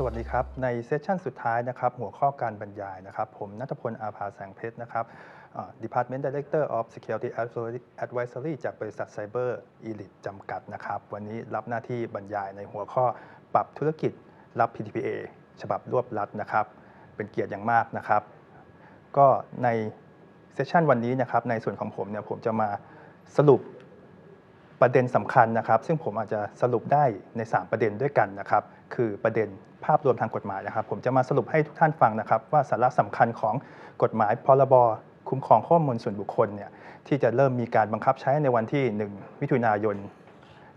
สวัสดีครับ ในเซสชันสุดท้ายนะครับ หัวข้อการบรรยายนะครับ ผมนัทพลอาภาแสงเพชรนะครับอ่า Department Director of Security Advisory จากบริษัท Cyber Elite จำกัดนะครับ วันนี้รับหน้าที่บรรยายในหัวข้อปรับธุรกิจรับ PTPA ฉบับรวบรัดนะครับ เป็นเกียรติอย่างมากนะครับ ก็ในเซสชันวันนี้นะครับ ในส่วนของผมเนี่ยผมจะมาสรุปประเด็นสำคัญนะครับ ซึ่งผมอาจจะสรุปได้ใน 3 ประเด็นด้วยกันนะครับ คือประเด็น ภาพรวมทางกฎหมายนะครับ ผมจะมาสรุปให้ทุกท่านฟังนะครับ ว่าสาระสำคัญของกฎหมายพรบคุ้มครองข้อมูลส่วนบุคคลเนี่ยที่จะเริ่มมีการบังคับใช้ในวันที่ 1 มิถุนายน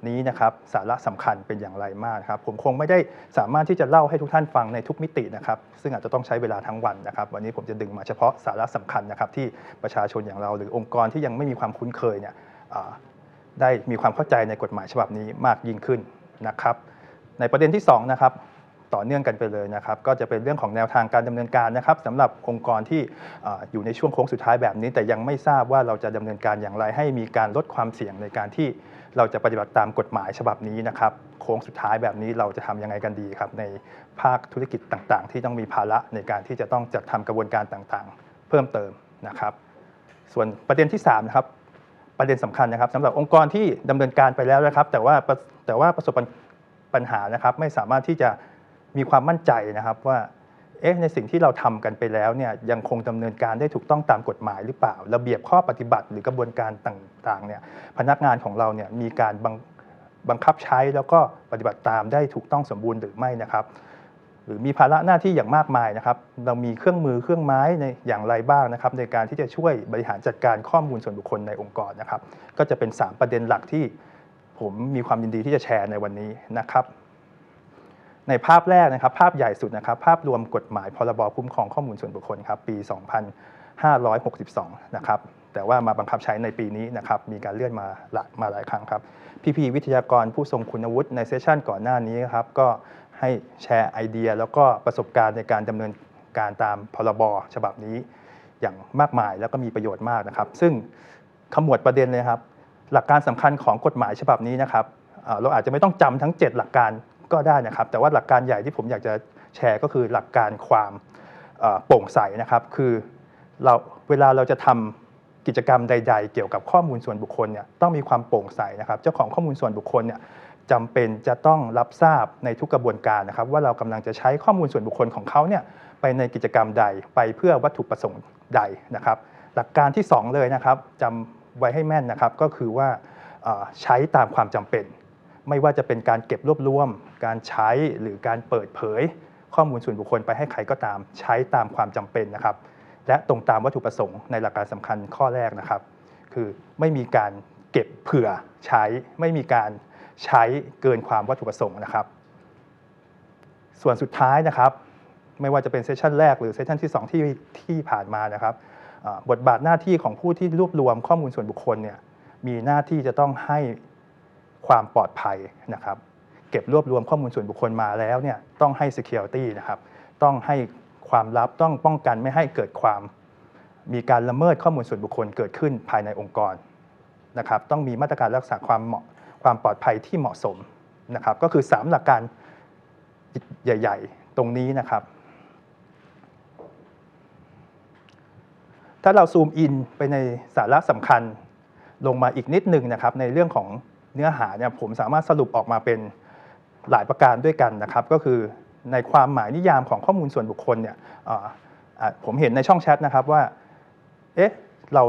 นี้นะครับสาระสำคัญเป็นอย่างไรมากครับ ผมคงไม่ได้สามารถที่จะเล่าให้ทุกท่านฟังในทุกมิตินะครับ ซึ่งอาจจะต้องใช้เวลาทั้งวันนะครับ วันนี้ผมจะดึงมาเฉพาะสาระสำคัญนะครับ ที่ประชาชนอย่างเรา หรือองค์กรที่ยังไม่มีความคุ้นเคยเนี่ยได้มีความเข้าใจในกฎหมายฉบับนี้มากยิ่งขึ้นนะครับ ในประเด็นที่2นะครับ ต่อเนื่องกันไปเลยนะครับก็จะเป็นเรื่องของแนวทางการดำเนินการนะครับสำหรับองค์กรที่ออยู่ในช่วงโค้งสุดท้ายแบบนี้ แต่ยังไม่ทราบว่าเราจะดำเนินการอย่างไร ให้มีการลดความเสี่ยงในการที่เราจะปฏิบัติตามกฎหมายฉบับนี้นะครับโค้งสุดท้ายแบบนี้เราจะทำยังไงกันดีครับ ในภาคธุรกิจต่างๆ ที่ต้องมีภาระในการที่จะต้องจัดทำกระบวนการต่างๆ เพิ่มเติมนะครับ ส่วนประเด็นที่3นะครับประเด็นสำคัญนะครับสำหรับองค์กรที่ดำเนินการไปแล้วนะครับ แต่ว่าแต่ว่าประสบปัญหานะครับไม่สามารถที่จะ มีความมั่นใจนะครับว่าเอ๊ะในสิ่งที่เราทำกันไปแล้วเนี่ยยังคงดำเนินการได้ถูกต้องตามกฎหมายหรือเปล่า ระเบียบข้อปฏิบัติหรือกระบวนการต่างๆเนี่ยพนักงานของเราเนี่ยมีการบังบังคับใช้แล้วก็ปฏิบัติตามได้ถูกต้องสมบูรณ์หรือไม่นะครับ หรือมีภาระหน้าที่อย่างมากมายนะครับ เรามีเครื่องมือเครื่องไม้ในอย่างไรบ้างนะครับ ในการที่จะช่วยบริหารจัดการข้อมูลส่วนบุคคลในองค์กรนะครับ ก็จะเป็น 3 ประเด็นหลักที่ผมมีความยินดีที่จะแชร์ในวันนี้นะครับ ในภาพแรกนะครับ ภาพใหญ่สุดนะครับ ภาพรวมกฎหมายพรบคุ้มครองข้อมูลส่วนบุคคลครับ ปี 2562 นะครับ แต่ว่ามาบังคับใช้ในปีนี้นะครับ มีการเลื่อนมาหลายมาหลายครั้งครับ พี่ๆวิทยากรผู้ทรงคุณวุฒิในเซสชันก่อนหน้านี้ครับ ก็ให้แชร์ไอเดีย แล้วก็ประสบการณ์ในการดำเนินการตามพรบฉบับนี้ อย่างมากมายแล้วก็มีประโยชน์มากนะครับ ซึ่งขมวดประเด็นเลยครับ หลักการสำคัญของกฎหมายฉบับนี้นะครับเราอาจจะไม่ต้องจำทั้ง 7 หลักการ ก็ได้นะครับ แต่ว่าหลักการใหญ่ที่ผมอยากจะแชร์ก็คือหลักการความโปร่งใสนะครับคือเราเวลาเราจะทำกิจกรรมใด ๆ เกี่ยวกับข้อมูลส่วนบุคคลเนี่ยต้องมีความโปร่งใสนะครับ เจ้าของข้อมูลส่วนบุคคลเนี่ยจำเป็นจะต้องรับทราบในทุกกระบวนการนะครับ ว่าเรากำลังจะใช้ข้อมูลส่วนบุคคลของเขาเนี่ยไปในกิจกรรมใดไปเพื่อวัตถุประสงค์ใดนะครับ หลักการที่ 2 เลยนะครับจำไว้ให้แม่นนะครับก็คือว่าใช้ตามความจำเป็น ไม่ว่าจะเป็นการเก็บรวบรวม การใช้หรือการเปิดเผย ข้อมูลส่วนบุคคลไปให้ใครก็ตาม ใช้ตามความจำเป็นนะครับ และตรงตามวัตถุประสงค์ในหลักการสำคัญข้อแรกนะครับ คือไม่มีการเก็บเผื่อใช้ไม่มีการใช้เกินความวัตถุประสงค์นะครับ ส่วนสุดท้ายนะครับ ไม่ว่าจะเป็นเซสชันแรกหรือเซสชันที่ 2 ที่ที่ผ่านมานะครับบทบาทหน้าที่ของผู้ที่รวบรวมข้อมูลส่วนบุคคลเนี่ยมีหน้าที่จะต้องให้ความปลอดภัยนะครับ เก็บรวบรวมข้อมูลส่วนบุคคลมาแล้วเนี่ยต้องให้ security นะครับต้องให้ความลับต้องป้องกันไม่ให้เกิดความมีการละเมิดข้อมูลส่วนบุคคลเกิดขึ้นภายในองค์กรนะครับต้องมีมาตรการรักษาความเหมาะความปลอดภัยที่เหมาะสมนะครับก็คือ 3 หลักการใหญ่ ๆ ตรงนี้นะครับ ถ้าเราซูมอินไปในสาระสำคัญลงมาอีกนิดหนึ่งนะครับในเรื่องของเนื้อหาเนี่ยผมสามารถสรุปออกมาเป็น หลายประการด้วยกันนะครับ ก็คือในความหมายนิยามของข้อมูลส่วนบุคคลเนี่ยผมเห็นในช่องแชทนะครับว่า เอ๊ะ เรา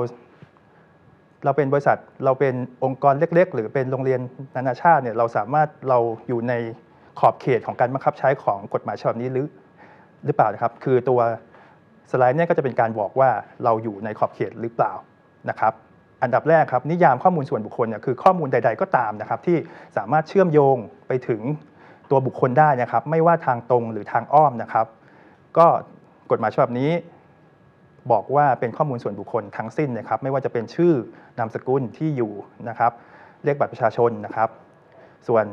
เราเป็นบริษัทเราเป็นองค์กรเล็ก ๆ หรือเป็นโรงเรียนนานาชาติเนี่ยเราสามารถเราอยู่ในขอบเขตของการบังคับใช้ของกฎหมายฉบับนี้หรือหรือเปล่านะครับ คือตัวสไลด์เนี่ยก็จะเป็นการบอกว่าเราอยู่ในขอบเขตหรือเปล่านะครับ อันดับแรกครับนิยามข้อมูลส่วนบุคคลเนี่ยคือข้อมูลใด ๆ ก็ตามนะครับ ที่สามารถเชื่อมโยงไปถึง ตัวบุคคลได้นะครับ ไม่ว่าทางตรงหรือทางอ้อมนะครับ ก็กฎหมายฉบับนี้ บอกว่าเป็นข้อมูลส่วนบุคคลทั้งสิ้นนะครับ ไม่ว่าจะเป็นชื่อนามสกุลที่อยู่นะครับเลขบัตรประชาชนนะครับ ส่วน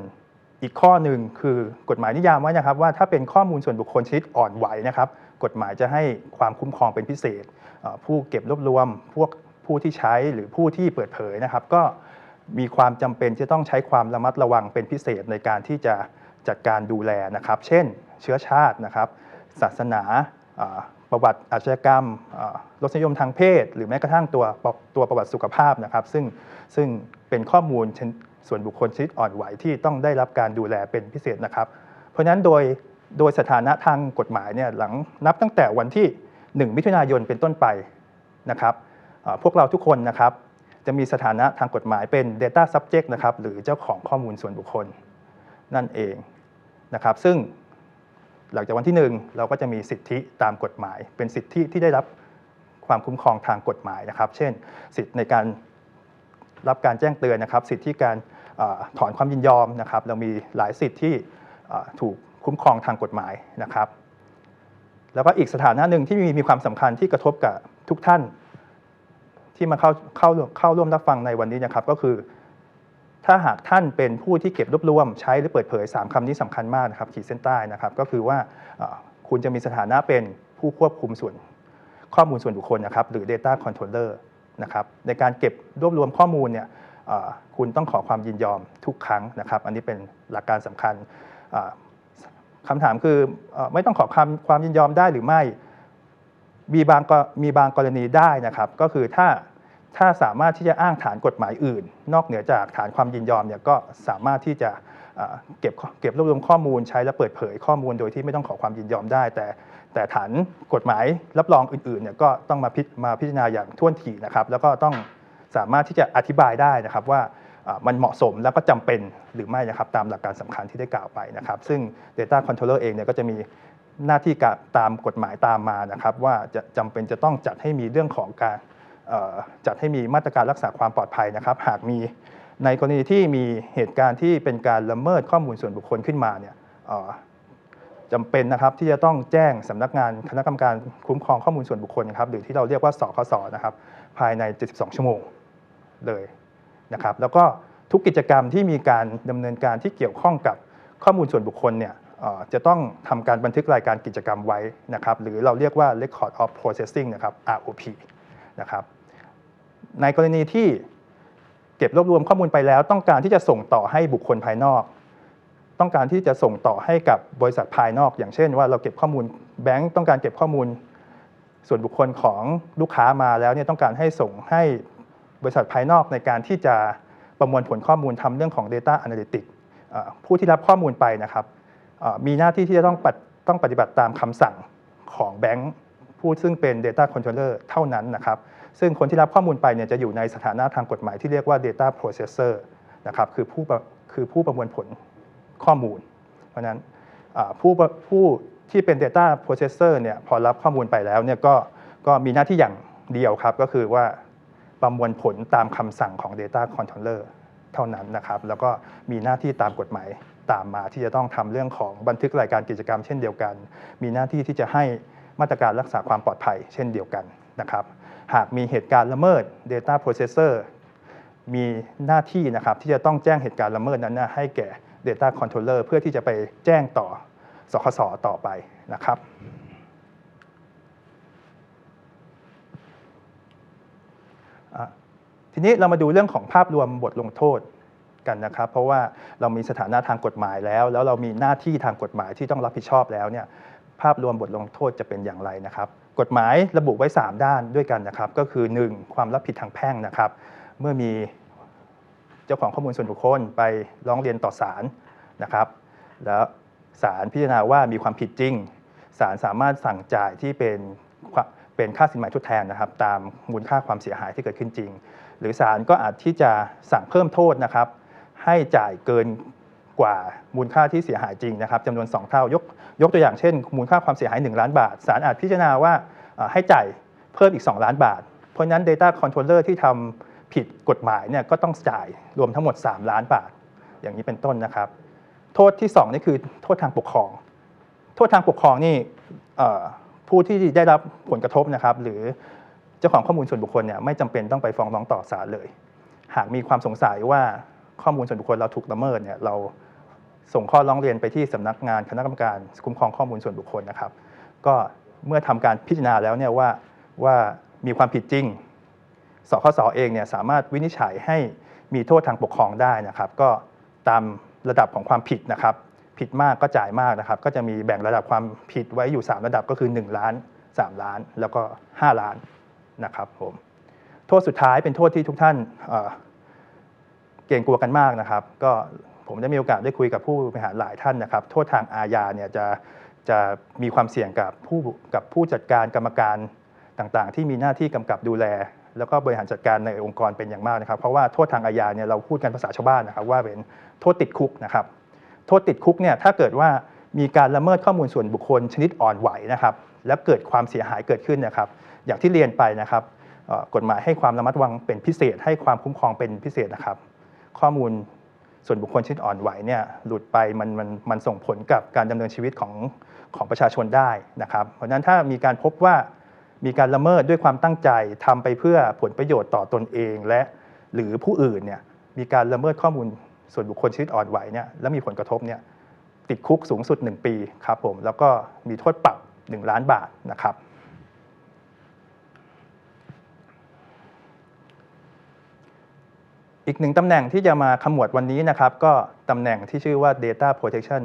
อีกข้อหนึ่งคือกฎหมายนิยามไว้นะครับ ว่าถ้าเป็นข้อมูลส่วนบุคคลชนิดอ่อนไหวนะครับ กฎหมายจะให้ความคุ้มครองเป็นพิเศษ ผู้เก็บรวบรวม พวกผู้ที่ใช้หรือผู้ที่เปิดเผยนะครับ ก็มีความจำเป็นที่ต้องใช้ความระมัดระวังเป็นพิเศษในการที่จะ จัดการดูแลนะครับ เช่นเชื้อชาตินะครับ ศาสนาประวัติอาชญากรรมรสนิยมทางเพศ หรือแม้กระทั่งตัวตัวประวัติสุขภาพนะครับ ซึ่งซึ่งเป็นข้อมูลส่วนบุคคลชนิดอ่อนไหวที่ต้องได้รับการดูแลเป็นพิเศษนะครับ เพราะฉะนั้นโดยโดยสถานะทางกฎหมายเนี่ยหลังนับตั้งแต่วันที่ 1 มิถุนายนเป็นต้นไปนะครับพวกเราทุกคนนะครับ จะมีสถานะทางกฎหมายเป็น Data Subject นะครับหรือเจ้าของข้อมูลส่วนบุคคล นั่นเองนะครับ ซึ่งหลังจากวันที่หนึ่งเราก็จะมีสิทธิตามกฎหมาย เป็นสิทธิที่ได้รับความคุ้มครองทางกฎหมายนะครับ เช่น สิทธิในการรับการแจ้งเตือนนะครับ สิทธิการอถอนความยินยอมนะครับ เรามีหลายสิทธิที่ถูกคุ้มครองทางกฎหมายนะครับ แล้วก็อีกสถานะหนึ่งที่มีมีความสำคัญที่กระทบกับทุกท่าน ที่มาเข้าเข้าเข้าร่วมรับฟังในวันนี้นะครับ ก็คือ ถ้าหากท่านเป็นผู้ที่เก็บรวบรวม ใช้หรือเปิดเผย 3คำนี้สำคัญมากนะครับขีดเส้นใต้นะครับ ก็คือว่าคุณจะมีสถานะเป็นผู้ควบคุมส่วนข้อมูลส่วนบุคคลนะครับ หรือ Data Controller นะครับในการเก็บรวบรวมข้อมูลเนี่ยคุณต้องขอความยินยอมทุกครั้งนะครับ อันนี้เป็นหลักการสำคัญเอ่อคำถามคืออไม่ต้องขอความความยินยอมได้หรือไม่มีบางกรมีบางกรณีได้นะครับ ก็คือถ้า ถ้าสามารถที่จะอ้างฐานกฎหมายอื่น นอกเหนือจากฐานความยินยอมเนี่ยก็สามารถที่จะเก็บเก็บรวบรวมข้อมูลใช้และเปิดเผยข้อมูลโดยที่ไม่ต้องขอความยินยอมได้ แต่แต่ฐานกฎหมายรับรองอื่นๆเนี่ยก็ต้องมาพิมาพิจารณาอย่างท่วนถี่นะครับ แล้วก็ต้องสามารถที่จะอธิบายได้นะครับว่ามันเหมาะสมแล้วก็จำเป็นหรือไม่นะครับตามหลักการสำคัญที่ได้กล่าวไปนะครับ ซึ่ง Data Controller เองเนี่ยก็จะมีหน้าที่ตามกฎหมายตามมานะครับ ว่าจะจำเป็นจะต้องจัดให้มีเรื่องของการ จัดให้มีมาตรการรักษาความปลอดภัยนะครับ หากมีในกรณีที่มีเหตุการณ์ที่เป็นการละเมิดข้อมูลส่วนบุคคลขึ้นมาเนี่ยจำเป็นนะครับที่จะต้องแจ้งสำนักงานคณะกรรมการคุ้มครองข้อมูลส่วนบุคคลครับหรือที่เราเรียกว่าสคสนะครับ ภายใน 72 ชั่วโมงเลยนะครับ แล้วก็ทุกกิจกรรมที่มีการดำเนินการที่เกี่ยวข้องกับข้อมูลส่วนบุคคลเนี่ยจะต้องทำการบันทึกรายการกิจกรรมไว้นะครับ หรือเราเรียกว่า Record of Processing นะครับ ROP นะครับ ในกรณีที่เก็บรวบรวมข้อมูลไปแล้ว ต้องการที่จะส่งต่อให้บุคคลภายนอก ต้องการที่จะส่งต่อให้กับบริษัทภายนอก อย่างเช่นว่าเราเก็บข้อมูลแบงก์ต้องการเก็บข้อมูล ส่วนบุคคลของลูกค้ามาแล้วเนี่ยต้องการให้ส่งให้บริษัทภายนอกในการที่จะประมวลผลข้อมูลทำเรื่องของ Data Analytics ผู้ที่รับข้อมูลไปนะครับมีหน้าที่ที่จะต้องต้องปฏิบัติตามคำสั่งของแบงก์ผู้ซึ่งเป็น Data Controller เท่านั้นนะครับ ซึ่งคนที่รับข้อมูลไปเนี่ยจะอยู่ในสถานะทางกฎหมายที่เรียกว่า Data Processor นะครับคือผู้ประคือผู้ประมวลผลข้อมูล เพราะนั้นผู้ผู้ที่เป็น Data Processor เนี่ยพอรับข้อมูลไปแล้วเนี่ยก็ก็มีหน้าที่อย่างเดียวครับ ก็คือว่าประมวลผลตามคำสั่งของ Data Controller เท่านั้นนะครับ แล้วก็มีหน้าที่ตามกฎหมายตามมาที่จะต้องทำเรื่องของบันทึกรายการกิจกรรมเช่นเดียวกัน มีหน้าที่ที่จะให้มาตรการรักษาความปลอดภัยเช่นเดียวกันนะครับ หากมีเหตุการณ์ละเมิด Data Processor มีหน้าที่นะครับที่จะต้องแจ้งเหตุการณ์ละเมิดนั้นนะให้แก่ Data Controller เพื่อที่จะไปแจ้งต่อสคสต่อไปนะครับทีนี้เรามาดูเรื่องของภาพรวมบทลงโทษกันนะครับ เพราะว่าเรามีสถานะทางกฎหมายแล้ว แล้วเรามีหน้าที่ทางกฎหมายที่ต้องรับผิดชอบแล้วเนี่ยภาพรวมบทลงโทษจะเป็นอย่างไรนะครับ กฎหมายระบุไว้ 3 ด้านด้วยกันนะครับ ก็คือ 1. ความรับผิดทางแพ่งนะครับ เมื่อมีเจ้าของข้อมูลส่วนบุคคลไปร้องเรียนต่อศาลนะครับ แล้วศาลพิจารณาว่ามีความผิดจริงศาลสามารถสั่งจ่ายที่เป็นเป็นค่าสินไหมทดแทนนะครับ ตามมูลค่าความเสียหายที่เกิดขึ้นจริง หรือศาลก็อาจที่จะสั่งเพิ่มโทษนะครับ ให้จ่ายเกิน กว่ามูลค่าที่เสียหายจริงนะครับจำนวน 2 เท่ายกยกตัวอย่างเช่น มูลค่าความเสียหาย 1 ล้านบาทศาลอาจพิจารณาว่าให้จ่ายเพิ่มอีก 2 ล้านบาท เพราะนั้น Data Controller ที่ทำผิดกฎหมายเนี่ยก็ต้องจ่ายรวมทั้งหมด 3 ล้านบาท อย่างนี้เป็นต้นนะครับ โทษที่ 2 นี่คือโทษทางปกครอง โทษทางปกครองนี่ผู้ที่ได้รับผลกระทบนะครับ หรือเจ้าของข้อมูลส่วนบุคคลเนี่ยไม่จำเป็นต้องไปฟ้องร้องต่อศาลเลย หากมีความสงสัยว่าข้อมูลส่วนบุคคลเราถูกละเมิดเนี่ยเรา ส่งข้อร้องเรียนไปที่สำนักงานคณะกรรมการคุ้มครองข้อมูลส่วนบุคคลนะครับ ก็เมื่อทำการพิจารณาแล้วเนี่ยว่าว่ามีความผิดจริงสคสเองเนี่ยสามารถวินิจฉัยให้มีโทษทางปกครองได้นะครับ ก็ตามระดับของความผิดนะครับ ผิดมากก็จ่ายมากนะครับ ก็จะมีแบ่งระดับความผิดไว้อยู่ 3 ระดับก็คือ 1 ล้าน 3 ล้าน แล้วก็ 5 ล้านนะครับผมโทษสุดท้ายเป็นโทษที่ทุกท่านเอ่อเกรงกลัวกันมากนะครับ ก็ ผมได้มีโอกาสได้คุยกับผู้บริหารหลายท่านนะครับ โทษทางอาญาเนี่ยจะจะมีความเสี่ยงกับผู้กับผู้จัดการกรรมการต่างๆ ที่มีหน้าที่กำกับดูแล แล้วก็บริหารจัดการในองค์กรเป็นอย่างมากนะครับ เพราะว่าโทษทางอาญาเนี่ยเราพูดกันภาษาชาวบ้านนะครับ ว่าเป็นโทษติดคุกนะครับ โทษติดคุกเนี่ยถ้าเกิดว่ามีการละเมิดข้อมูลส่วนบุคคลชนิดอ่อนไหวนะครับ แล้วเกิดความเสียหายเกิดขึ้นนะครับ อย่างที่เรียนไปนะครับกฎหมายให้ความระมัดระวังเป็นพิเศษ ให้ความคุ้มครองเป็นพิเศษนะครับ ข้อมูล ส่วนบุคคลชนิดอ่อนไหวเนี่ยหลุดไปมันมันมันส่งผลกับการดำเนินชีวิตของของประชาชนได้นะครับ เพราะฉะนั้นถ้ามีการพบว่ามีการละเมิดด้วยความตั้งใจทำไปเพื่อผลประโยชน์ต่อตนเองและหรือผู้อื่นเนี่ยมีการละเมิดข้อมูลส่วนบุคคลชนิดอ่อนไหวเนี่ยแล้วมีผลกระทบเนี่ยติดคุกสูงสุด 1 ปีครับผมแล้วก็มีโทษปรับ 1 ล้านบาทนะครับ อีกหนึ่งตำแหน่งที่จะมาขมวดวันนี้นะครับ ก็ตำแหน่งที่ชื่อว่า Data Protection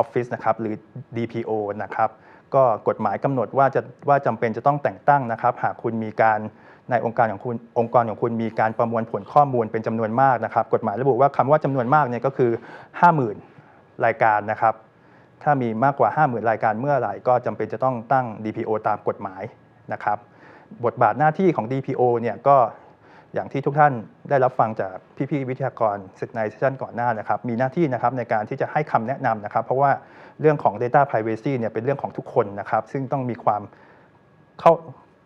Office นะครับหรือ DPO นะครับก็กฎหมายกำหนดว่าจะว่าจำเป็นจะต้องแต่งตั้งนะครับ หากคุณมีการในองค์การของคุณองค์กรของคุณมีการประมวลผลข้อมูลเป็นจำนวนมากนะครับ กฎหมายระบุว่าคำว่าจำนวนมากเนี่ยก็คือ 50,000 รายการนะครับ ถ้ามีมากกว่า 50,000 รายการเมื่อไหร่ก็จำเป็นจะต้องตั้ง DPO ตามกฎหมายนะครับ บทบาทหน้าที่ของ DPO เนี่ยก็ อย่างที่ทุกท่านได้รับฟังจากพี่ๆวิทยากรในเซสชันก่อนหน้านะครับ มีหน้าที่นะครับในการที่จะให้คำแนะนำนะครับ เพราะว่าเรื่องของ Data Privacy เนี่ยเป็นเรื่องของทุกคนนะครับ ซึ่งต้องมีความเข้า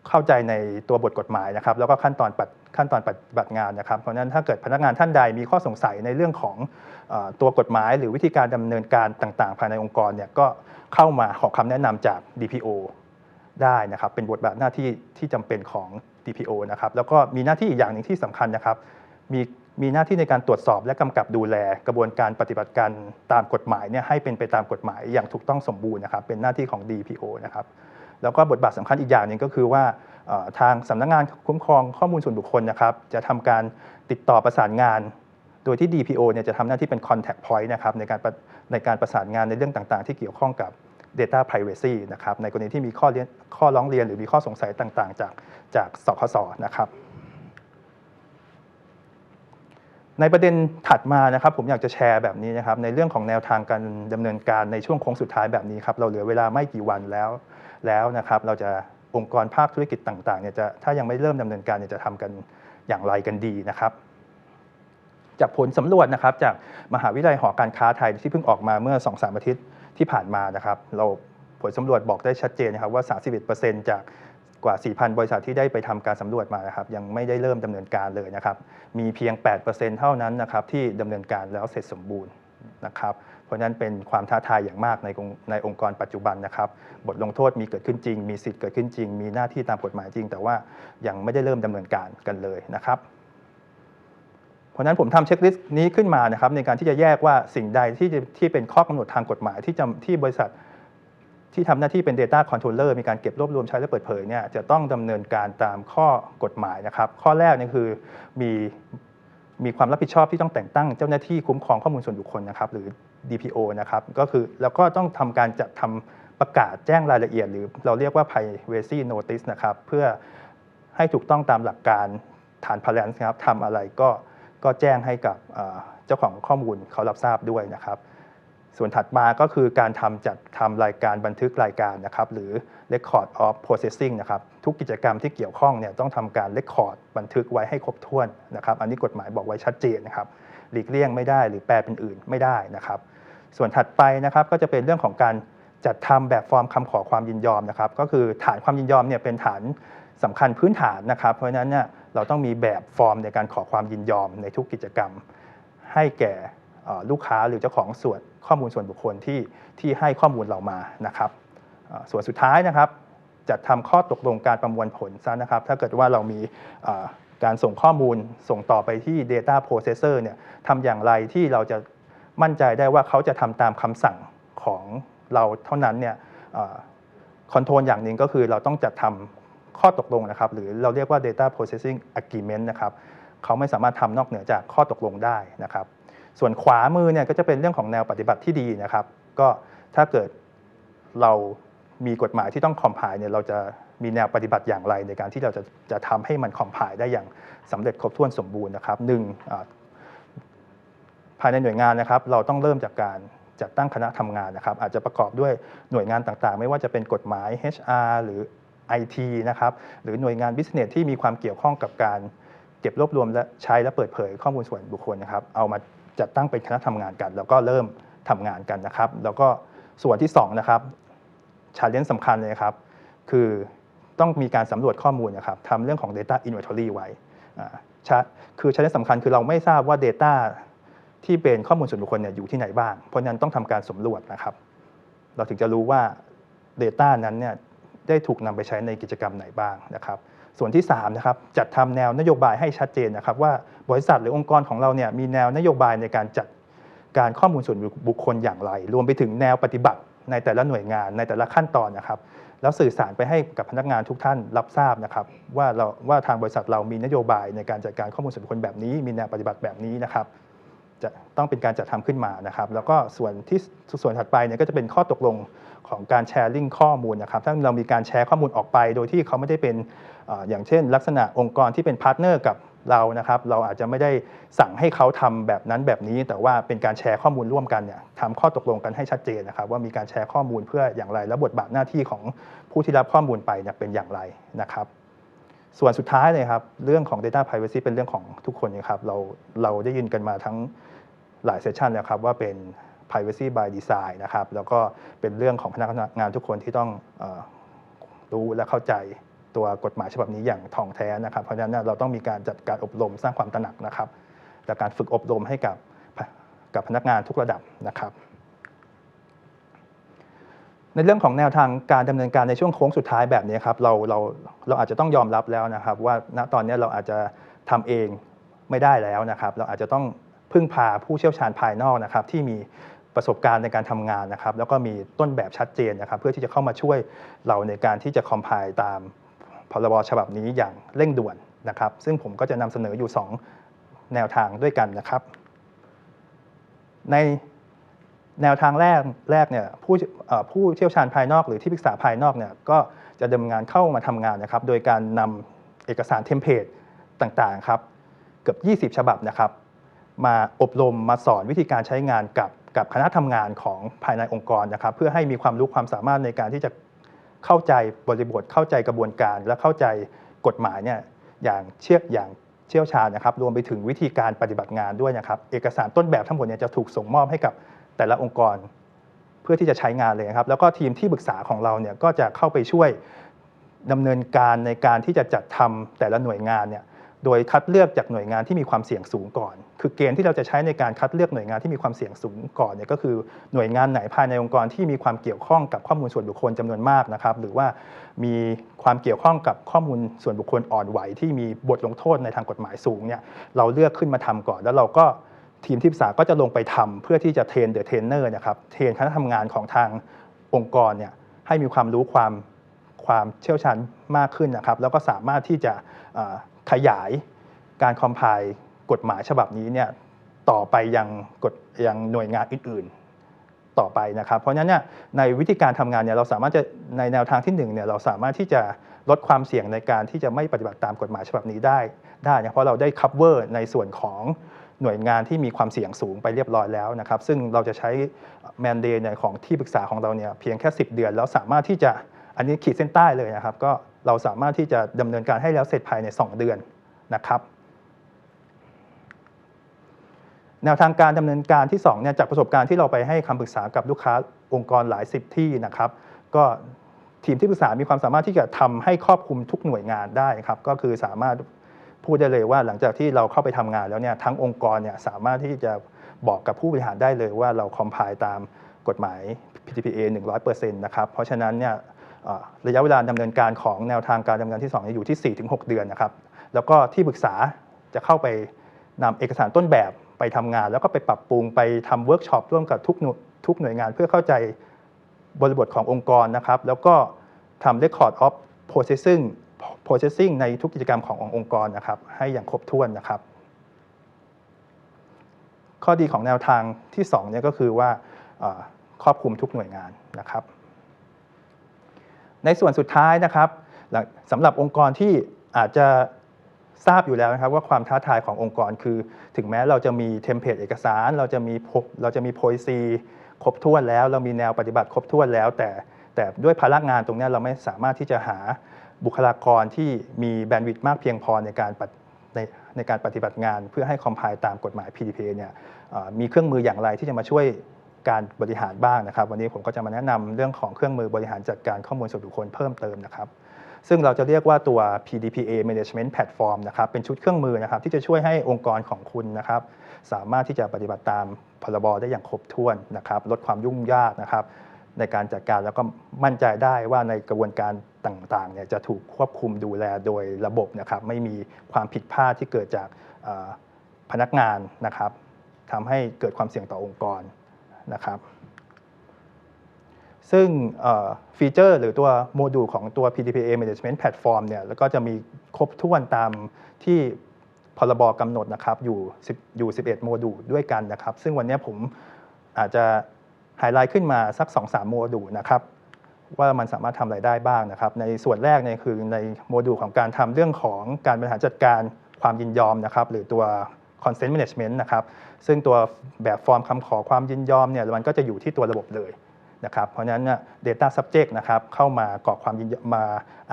เข้าใจในตัวบทกฎหมายนะครับ แล้วก็ขั้นตอนปฏิขั้นตอนปฏิบัติงานนะครับ เพราะฉะนั้นถ้าเกิดพนักงานท่านใดมีข้อสงสัยในเรื่องของอตัวกฎหมาย หรือวิธีการดำเนินการต่าง ๆ ภายในองค์กรเนี่ยก็เข้ามาขอคำแนะนำจาก DPO ได้นะครับ เป็นบทบาทหน้าที่ที่จำเป็นของ DPO นะครับแล้วก็มีหน้าที่อีกอย่างหนึ่งที่สำคัญนะครับมีมีหน้าที่ในการตรวจสอบและกำกับดูแลกระบวนการปฏิบัติการตามกฎหมายเนี่ยให้เป็นไปตามกฎหมายอย่างถูกต้องสมบูรณ์นะครับ เป็นหน้าที่ของ DPO นะครับแล้วก็บทบาทสำคัญอีกอย่างหนึ่งก็คือว่าทางสำนักงานคุ้มครองข้อมูลส่วนบุคคลนะครับ จะทำการติดต่อประสานงาน โดยที่ DPO เนี่ยจะทำหน้าที่เป็น contact point นะครับในการประในการประสานงานในเรื่องต่างๆ ที่เกี่ยวข้องกับ Data Privacy นะครับในกรณีที่มีข้อเรียนข้อร้องเรียนหรือมีข้อสงสัยต่างๆ จากจากสคสนะครับในประเด็นถัดมานะครับผมอยากจะแชร์แบบนี้นะครับในเรื่องของแนวทางการดำเนินการในช่วงโค้งสุดท้ายแบบนี้ครับเราเหลือเวลาไม่กี่วันแล้วแล้วนะครับเราจะองค์กรภาคธุรกิจต่างๆเนี่ยจะถ้ายังไม่เริ่มดำเนินการเนี่ยจะทำกันอย่างไรกันดีนะครับ จากผลสำรวจนะครับจากมหาวิทยาลัยหอการค้าไทยที่เพิ่งออกมาเมื่อ2-3อาทิตย์ ที่ผ่านมานะครับ เราผลสำรวจบอกได้ชัดเจนนะครับว่า 31%จากกว่า 4,000 บริษัทที่ได้ไปทำการสำรวจมานะครับยังไม่ได้เริ่มดำเนินการเลยนะครับ มีเพียง 8%เท่านั้นนะครับที่ดำเนินการแล้วเสร็จสมบูรณ์นะครับ เพราะฉะนั้นเป็นความท้าทายอย่างมากในองค์ในองค์กรปัจจุบันนะครับ บทลงโทษมีเกิดขึ้นจริง มีสิทธิ์เกิดขึ้นจริง มีหน้าที่ตามกฎหมายจริง แต่ว่ายังไม่ได้เริ่มดำเนินการกันเลยนะครับ ราะฉะนั้นผมทำเช็คลิสต์นี้ขึ้นมานะครับในการที่จะแยกว่าสิ่งใดที่ที่เป็นข้อกำหนดทางกฎหมายที่จำที่บริษัทที่ทำหน้าที่เป็น Data Controller มีการเก็บรวบรวมใช้และเปิดเผยเนี่ยจะต้องดำเนินการตามข้อกฎหมายนะครับ ข้อแรกนี่คือมีมีความรับผิดชอบที่ต้องแต่งตั้งเจ้าหน้าที่คุ้มครองข้อมูลส่วนบุคคลนะครับ หรือ DPO นะครับก็คือแล้วก็ต้องทำการจัดทำประกาศแจ้งรายละเอียด หรือเราเรียกว่า privacy notice นะครับเพื่อให้ถูกต้องตามหลักการฐาน balance นะครับทำอะไรก็ ก็แจ้งให้กับเจ้าของข้อมูลเขารับทราบด้วยนะครับ ส่วนถัดมาก็คือการทำจัดทำรายการบันทึกรายการนะครับหรือ record of processing นะครับทุกกิจกรรมที่เกี่ยวข้องเนี่ยต้องทำการ record บันทึกไว้ให้ครบถ้วนนะครับ อันนี้กฎหมายบอกไว้ชัดเจนนะครับหลีกเลี่ยงไม่ได้หรือแปลเป็นอื่นไม่ได้นะครับ ส่วนถัดไปนะครับก็จะเป็นเรื่องของการจัดทำแบบฟอร์มคำขอความยินยอมนะครับ ก็คือฐานความยินยอมเนี่ยเป็นฐานสำคัญพื้นฐานนะครับ เพราะฉะนั้นเนี่ย เราต้องมีแบบฟอร์มในการขอความยินยอมในทุกกิจกรรม ให้แก่ลูกค้าหรือเจ้าของส่วนข้อมูลส่วนบุคคลที่ที่ให้ข้อมูลเรามานะครับส่วนสุดท้ายนะครับจัดทำข้อตกลงการประมวลผลซะนะครับ ถ้าเกิดว่าเรามีการส่งข้อมูลส่งต่อไปที่ Data Processor เนี่ยทำอย่างไรที่เราจะมั่นใจได้ว่าเขาจะทำตามคำสั่งของเราเท่านั้นเนี่ยคอนโทรลอย่างหนึ่งก็คือเราต้องจัดทำ ข้อตกลงนะครับ หรือเราเรียกว่า Data Processing Agreement นะครับเขาไม่สามารถทำนอกเหนือจากข้อตกลงได้นะครับ ส่วนขวามือเนี่ยก็จะเป็นเรื่องของแนวปฏิบัติที่ดีนะครับ ก็ถ้าเกิดเรามีกฎหมายที่ต้องคอมไพล์เนี่ยเราจะมีแนวปฏิบัติอย่างไร ในการที่เราจะจะทำให้มันคอมไพล์ได้อย่างสำเร็จครบถ้วนสมบูรณ์นะครับหนึ่งภายในหน่วยงานนะครับ เราต้องเริ่มจากการจัดตั้งคณะทำงานนะครับ อาจจะประกอบด้วยหน่วยงานต่างๆ ไม่ว่าจะเป็นกฎหมาย HR หรือ IT นะครับหรือหน่วยงานบิสเนสที่มีความเกี่ยวข้องกับการเก็บรวบรวมและใช้และเปิดเผยข้อมูลส่วนบุคคลนะครับเอามาจัดตั้งเป็นคณะทำงานกัน แล้วก็เริ่มทำงานกันนะครับ แล้วก็ส่วนที่สองนะครับชาเลนจ์สำคัญเลยครับ คือต้องมีการสำรวจข้อมูลนะครับทำเรื่องของ Data Inventory ไว้อ่าชะคือชาเลนจ์สำคัญคือเราไม่ทราบว่า Data ที่เป็นข้อมูลส่วนบุคคลเนี่ยอยู่ที่ไหนบ้าง เพราะฉะนั้นต้องทำการสำรวจนะครับ เราถึงจะรู้ว่า Data นั้นเนี่ย ได้ถูกนำไปใช้ในกิจกรรมไหนบ้างนะครับส่วนที่3นะครับจัดทำแนวนโยบายให้ชัดเจนนะครับ ว่าบริษัทหรือองค์กรของเราเนี่ยมีแนวนโยบายในการจัดการข้อมูลส่วนบุคคลอย่างไร รวมไปถึงแนวปฏิบัติในแต่ละหน่วยงานในแต่ละขั้นตอนนะครับแล้วสื่อสารไปให้กับพนักงานทุกท่านรับทราบนะครับ ว่าเราว่าทางบริษัทเรามีนโยบายในการจัดการข้อมูลส่วนบุคคลแบบนี้ มีแนวปฏิบัติแบบนี้นะครับ จะต้องเป็นการจัดทำขึ้นมานะครับ แล้วก็ส่วนที่ส่วนถัดไปเนี่ยก็จะเป็นข้อตกลงของการแชร์ลิงก์ข้อมูลนะครับ ถ้าเรามีการแชร์ข้อมูลออกไป โดยที่เขาไม่ได้เป็นอย่างเช่น ลักษณะองค์กรที่เป็นพาร์ทเนอร์กับเรานะครับ เราอาจจะไม่ได้สั่งให้เขาทำแบบนั้นแบบนี้ แต่ว่าเป็นการแชร์ข้อมูลร่วมกันเนี่ยทำข้อตกลงกันให้ชัดเจนนะครับ ว่ามีการแชร์ข้อมูลเพื่ออย่างไร และบทบาทหน้าที่ของผู้ที่รับข้อมูลไปเนี่ยเป็นอย่างไรนะครับส่วนสุดท้ายเลยครับ เรื่องของ Data Privacy เป็นเรื่องของทุกคนนะครับเราเราได้ยินกันมาทั้ง หลายเซสชันแล้วครับว่าเป็น Privacy by Design นะครับแล้วก็เป็นเรื่องของพนักงานทุกคนที่ต้องอรู้และเข้าใจตัวกฎหมายฉบับนี้อย่างท่องแท้นะครับ เพราะฉะนั้นเราต้องมีการจัดการอบรมสร้างความตระหนักนะครับและการฝึกอบรมให้กับกับพนักงานทุกระดับนะครับ ในเรื่องของแนวทางการดำเนินการในช่วงโค้งสุดท้ายแบบนี้ครับเราเราเราอาจจะต้องยอมรับแล้วนะครับ ว่าณตอนนี้เราอาจจะทำเองไม่ได้แล้วนะครับ เราอาจจะต้อง พึ่งพาผู้เชี่ยวชาญภายนอกนะครับที่มีประสบการณ์ในการทำงานนะครับ แล้วก็มีต้นแบบชัดเจนนะครับ เพื่อที่จะเข้ามาช่วยเราในการที่จะคอมไพล์ตามพรบฉบับนี้อย่างเร่งด่วนนะครับ ซึ่งผมก็จะนำเสนออยู่ 2 แนวทางด้วยกันนะครับ ในแนวทางแรกแรกเนี่ยผู้ผู้เชี่ยวชาญภายนอกหรือที่ปรึกษาภายนอกเนี่ยก็จะดำเนินงานเข้ามาทำงานนะครับ โดยการนำเอกสารเทมเพลตต่างๆครับ เกือบ 20 ฉบับนะครับ มาอบรมมาสอนวิธีการใช้งานกับกับคณะทำงานของภายในองค์กรนะครับ เพื่อให้มีความรู้ความสามารถในการที่จะเข้าใจบริบทเข้าใจกระบวนการ และเข้าใจกฎหมายเนี่ยอย่างเชี่ยวอย่างเชี่ยวชาญนะครับ รวมไปถึงวิธีการปฏิบัติงานด้วยนะครับ เอกสารต้นแบบทั้งหมดเนี่ยจะถูกส่งมอบให้กับแต่ละองค์กร เพื่อที่จะใช้งานเลยครับแล้วก็ทีมที่ปรึกษาของเราเนี่ยก็จะเข้าไปช่วยดำเนินการในการที่จะจัดทำแต่ละหน่วยงานเนี่ย โดยคัดเลือกจากหน่วยงานที่มีความเสี่ยงสูงก่อน คือเกณฑ์ที่เราจะใช้ในการคัดเลือกหน่วยงานที่มีความเสี่ยงสูงก่อนเนี่ยก็คือหน่วยงานไหนภายในองค์กรที่มีความเกี่ยวข้องกับข้อมูลส่วนบุคคลจำนวนมากนะครับ หรือว่ามีความเกี่ยวข้องกับข้อมูลส่วนบุคคลอ่อนไหว ที่มีบทลงโทษในทางกฎหมายสูงเนี่ยเราเลือกขึ้นมาทำก่อน แล้วเราก็ทีมที่ปรึกษาก็จะลงไปทำเพื่อที่จะเทรนเดอะเทรนเนอร์นะครับเทรนคณะทำงานของทางองค์กรเนี่ยให้มีความรู้ความความเชี่ยวชาญมากขึ้นนะครับ แล้วก็สามารถที่จะ ขยายการคอมไพล์กฎหมายฉบับนี้เนี่ยต่อไปยังกฎยังหน่วยงานอื่นๆต่อไปนะครับเพราะฉะนั้นเนี่ยในวิธีการทำงานเนี่ยเราสามารถจะในแนวทางที่หนึ่งเนี่ยเราสามารถที่จะลดความเสี่ยงในการที่จะไม่ปฏิบัติตามกฎหมายฉบับนี้ได้ได้นะเพราะเราได้ cover ในส่วนของหน่วยงานที่มีความเสี่ยงสูงไปเรียบร้อยแล้วนะครับ ซึ่งเราจะใช้แมนเดย์ของที่ปรึกษาของเราเนี่ยเพียงแค่ 10 เดือน แล้วสามารถที่จะอันนี้ขีดเส้นใต้เลยนะครับ ก็เราสามารถที่จะดำเนินการให้แล้วเสร็จภายใน 2 เดือนนะครับ แนวทางการดำเนินการที่2เนี่ยจากประสบการณ์ที่เราไปให้คำปรึกษากับลูกค้าองค์กรหลายสิบที่นะครับ ก็ทีมที่ปรึกษามีความสามารถที่จะทำให้ครอบคลุมทุกหน่วยงานได้ครับก็คือสามารถพูดได้เลยว่าหลังจากที่เราเข้าไปทำงานแล้วเนี่ยทั้งองค์กรเนี่ยสามารถที่จะบอกกับผู้บริหารได้เลยว่าเราคอมไพล์ตามกฎหมาย PTPA 100%นะครับ เพราะฉะนั้นเนี่ย ระยะเวลาดำเนินการของแนวทางการดำเนินที่2เนี่ยอยู่ที่ 4-6 เดือนนะครับ แล้วก็ที่ปรึกษาจะเข้าไปนำเอกสารต้นแบบไปทำงาน แล้วก็ไปปรับปรุงไปทำเวิร์กช็อปร่วมกับทุกหน่วยทุกหน่วยงาน เพื่อเข้าใจบริบทขององค์กรนะครับ แล้วก็ทำ Record of Processing Processing ในทุกกิจกรรมขององค์กรนะครับ ให้อย่างครบถ้วนนะครับ ข้อดีของแนวทางที่2เนี่ยก็คือว่าครอบคลุมทุกหน่วยงานนะครับ ในส่วนสุดท้ายนะครับสำหรับองค์กรที่อาจจะทราบอยู่แล้วนะครับว่าความท้าทายขององค์กรคือ ถึงแม้เราจะมีเทมเพลตเอกสาร เราจะมีเราจะมีโพลิซีครบถ้วนแล้ว เรามีแนวปฏิบัติครบถ้วนแล้ว แต่แต่ด้วยภาระงานตรงนี้เราไม่สามารถที่จะหาบุคลากรที่มีแบนด์วิดต์มากเพียงพอในการปฏิในในการปฏิบัติงาน เพื่อให้คอมไพล์ตามกฎหมาย PDPA เนี่ยมีเครื่องมืออย่างไรที่จะมาช่วย การบริหารบ้างนะครับ วันนี้ผมก็จะมาแนะนำเรื่องของเครื่องมือบริหารจัดการข้อมูลส่วนบุคคลเพิ่มเติมนะครับซึ่งเราจะเรียกว่าตัว PDPA Management Platform นะครับเป็นชุดเครื่องมือนะครับที่จะช่วยให้องค์กรของคุณนะครับสามารถที่จะปฏิบัติตามพรบได้อย่างครบถ้วนนะครับลดความยุ่งยากนะครับในการจัดการแล้วก็มั่นใจได้ว่าในกระบวนการต่างๆเนี่ยจะถูกควบคุมดูแลโดยระบบนะครับไม่มีความผิดพลาดที่เกิดจากพนักงานนะครับทำให้เกิดความเสี่ยงต่อองค์กร นะครับซึ่งฟีเจอร์หรือตัวโมดูลของตัว PDPA Management Platform เนี่ยแล้วก็จะมีครบถ้วนตามที่พรบกำหนดนะครับอยู่10อยู่ 11 โมดูลด้วยกันนะครับ ซึ่งวันนี้ผมอาจจะไฮไลท์ขึ้นมาสัก 2-3 โมดูลนะครับ ว่ามันสามารถทำอะไรได้บ้างนะครับ ในส่วนแรกเนี่ยคือในโมดูลของการทำเรื่องของการบริหารจัดการความยินยอมนะครับ หรือตัว consent management นะครับซึ่งตัวแบบฟอร์มคำขอความยินยอมเนี่ยมันก็จะอยู่ที่ตัวระบบเลยนะครับเพราะฉะนั้นเนี่ย data subject นะครับเข้ามากรอกความยินยอมมา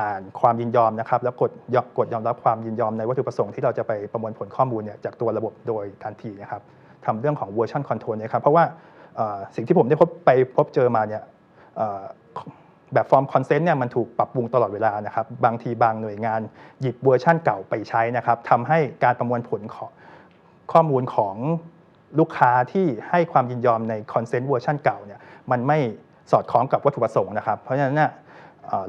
อ่านความยินยอมนะครับแล้วกดยกดยอมรับความยินยอมในวัตถุประสงค์ที่เราจะไปประมวลผลข้อมูลเนี่ยจากตัวระบบโดยทันทีนะครับทำเรื่องของ version control นะครับเพราะว่าสิ่งที่ผมได้พบไปพบเจอมาเนี่ยแบบฟอร์มคอนเซนต์เนี่ยมันถูกปรับปรุงตลอดเวลานะครับ บางทีบางหน่วยงานหยิบเวอร์ชั่นเก่าไปใช้นะครับทำให้การประมวลผลของ ข้อมูลของลูกค้าที่ให้ความยินยอมในคอนเซนต์เวอร์ชันเก่าเนี่ยมันไม่สอดคล้องกับวัตถุประสงค์นะครับ เพราะฉะนั้นเนี่ย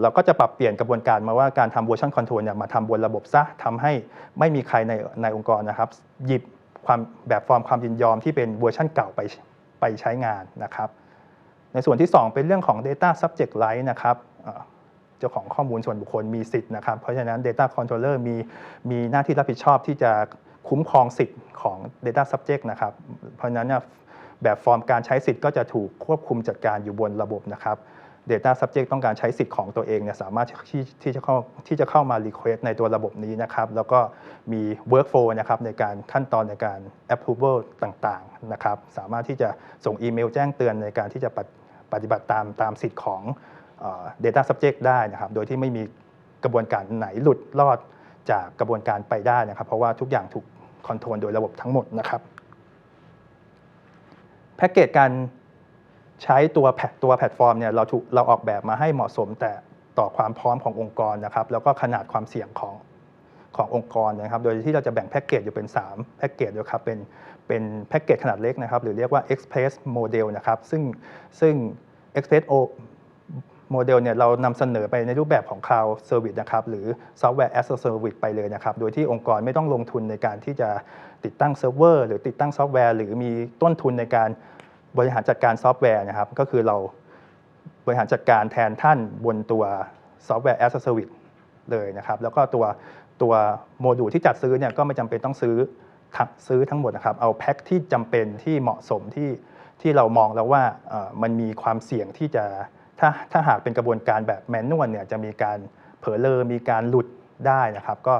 เราก็จะปรับเปลี่ยนกระบวนการมาว่าการทำเวอร์ชันคอนโทรลเนี่ยมาทำบนระบบซะทำให้ไม่มีใครในในองค์กรนะครับ หยิบความแบบฟอร์มความยินยอมที่เป็นเวอร์ชันเก่าไปไปใช้งานนะครับ ในส่วนที่ 2 เป็นเรื่องของ Data Subject Right นะครับเจ้าของข้อมูลส่วนบุคคลมีสิทธิ์นะครับ เพราะฉะนั้น Data Controller มีมีหน้าที่รับผิดชอบที่จะ คุ้มครองสิทธิ์ของ Data Subject นะครับ เพราะนั้นเนี่ยแบบฟอร์มการใช้สิทธิ์ก็จะถูกควบคุมจัดการอยู่บนระบบนะครับ Data Subject ต้องการใช้สิทธิ์ของตัวเองเนี่ยสามารถที่ที่จะเข้าที่จะเข้ามา Request ในตัวระบบนี้นะครับ แล้วก็มี Workflow นะครับในการขั้นตอนในการ Approval ต่างๆนะครับ สามารถที่จะส่งอีเมลแจ้งเตือนในการที่จะปฏิปฏบัติตามตามสิทธิ์ของเอ่อ Data Subject ได้นะครับ โดยที่ไม่มีกระบวนการไหนหลุดรอดจากกระบวนการไปได้นะครับ เพราะว่าทุกอย่างถูก คอนโทรลโดยระบบทั้งหมดนะครับแพ็กเกจการใช้ตัวแพตัวแพลตฟอร์มเนี่ยเราถูกเราออกแบบมาให้เหมาะสมแต่ต่อความพร้อมขององค์กรนะครับแล้วก็ขนาดความเสี่ยงของขององค์กรนะครับ โดยที่เราจะแบ่งแพ็กเกจอยู่เป็น 3 แพ็กเกจด้วยครับเป็นเป็นแพ็กเกจขนาดเล็กนะครับ หรือเรียกว่า Express Model นะครับ ซึ่งซึ่ง Express O Model เนี่ยเรานำเสนอไปในรูปแบบของ Cloud Service นะครับหรือ Software as a Service ไปเลยนะครับ โดยที่องค์กรไม่ต้องลงทุนในการที่จะติดตั้งเซิร์ฟเวอร์หรือติดตั้งซอฟต์แวร์ หรือมีต้นทุนในการบริหารจัดการซอฟต์แวร์นะครับ ก็คือเราบริหารจัดการแทนท่านบนตัว Software as a Service เลยนะครับ แล้วก็ตัวตัวโมดูลที่จัดซื้อเนี่ยก็ไม่จำเป็นต้องซื้อทั้งซื้อทั้งหมดนะครับ เอาแพ็คที่จำเป็นที่เหมาะสมที่ที่เรามองแล้วว่ามันมีความเสี่ยงที่จะ ถ้าถ้าหากเป็นกระบวนการแบบแมนนวลเนี่ยจะมีการเผลอเลอมีการหลุดได้นะครับ ก็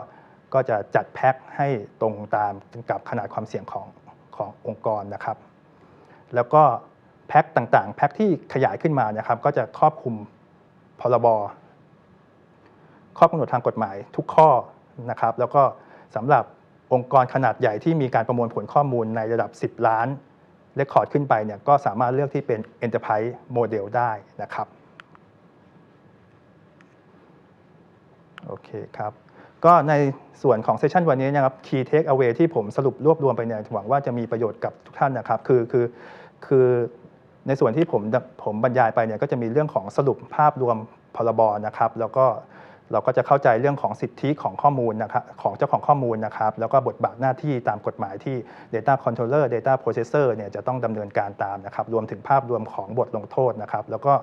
ก็จะจัดแพ็คให้ตรงตามกับขนาดความเสี่ยงของขององค์กรนะครับ แล้วก็แพ็คต่างๆ แพ็คที่ขยายขึ้นมานะครับ ก็จะครอบคลุมพรบข้อกำหนดทางกฎหมายทุกข้อนะครับ แล้วก็สำหรับองค์กรขนาดใหญ่ที่มีการประมวลผลข้อมูลในระดับ 10 ล้าน เรคคอร์ดขึ้นไปเนี่ยก็สามารถเลือกที่เป็น Enterprise Model ได้นะครับโอเคครับก็ในส่วนของเซสชันวันนี้นะครับ Key Take Away ที่ผมสรุปรวบรวมไปเนี่ยหวังว่าจะมีประโยชน์กับทุกท่านนะครับ คือคือคือในส่วนที่ผมผมบรรยายไปเนี่ยก็จะมีเรื่องของสรุปภาพรวมพรบนะครับ แล้วก็ เราก็จะเข้าใจเรื่องของสิทธิของข้อมูลนะครับของเจ้าของข้อมูลนะครับ แล้วก็บทบาทหน้าที่ตามกฎหมายที่ Data Controller Data Processor เนี่ยจะต้องดำเนินการตามนะครับ รวมถึงภาพรวมของบทลงโทษนะครับ แล้วก็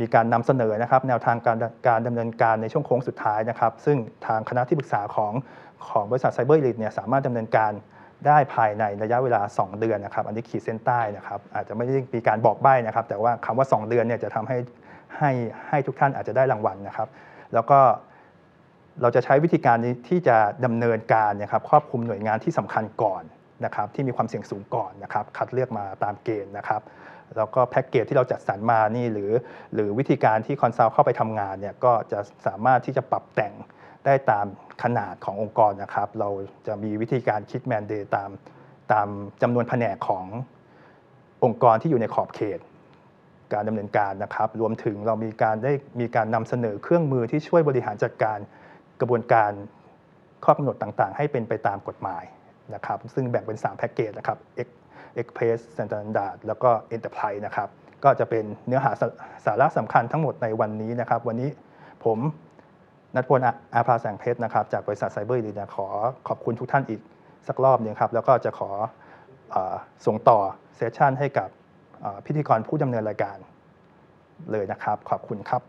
มีการนำเสนอนะครับ แนวทางการการดำเนินการในช่วงโค้งสุดท้ายนะครับ ซึ่งทางคณะที่ปรึกษาของของบริษัทไซเบอร์ลิทเนี่ยสามารถดำเนินการได้ภายในระยะเวลา 2 เดือนนะครับ อันนี้ขีดเส้นใต้นะครับ อาจจะไม่ได้มีการบอกใบ้นะครับ แต่ว่าคำว่า 2 เดือนเนี่ยจะทำให้ให้ให้ทุกท่านอาจจะได้รางวัลนะครับ แล้วก็เราจะใช้วิธีการที่จะดำเนินการนะครับครอบคลุมหน่วยงานที่สำคัญก่อนนะครับที่มีความเสี่ยงสูงก่อนนะครับคัดเลือกมาตามเกณฑ์นะครับแล้วก็แพ็กเกจที่เราจัดสรรมานี่หรือ หรือวิธีการที่คอนซัลท์เข้าไปทำงานเนี่ยก็จะสามารถที่จะปรับแต่งได้ตามขนาดขององค์กรนะครับ เราจะมีวิธีการคิดแมนเดตตามตามจำนวนแผนกขององค์กรที่อยู่ในขอบเขต การดำเนินการนะครับ รวมถึงเรามีการได้มีการนำเสนอเครื่องมือที่ช่วยบริหารจัดการกระบวนการข้อกำหนดต่างๆ ให้เป็นไปตามกฎหมายนะครับ ซึ่งแบ่งเป็น 3 แพ็กเกจนะครับ Ex- Express Standard แล้วก็ Enterprise นะครับ ก็จะเป็นเนื้อหาสาสาระสำคัญทั้งหมดในวันนี้นะครับ วันนี้ผมนัทพลอาอาภาแสงเพชรนะครับ จากบริษัทไซเบอร์ดีนะขอขอบคุณทุกท่านอีกสักรอบหนึงครับ แล้วก็จะขออส่งต่อเซสชันให้กับ พิธีกรผู้ดำเนินรายการเลยนะครับ ขอบคุณครับ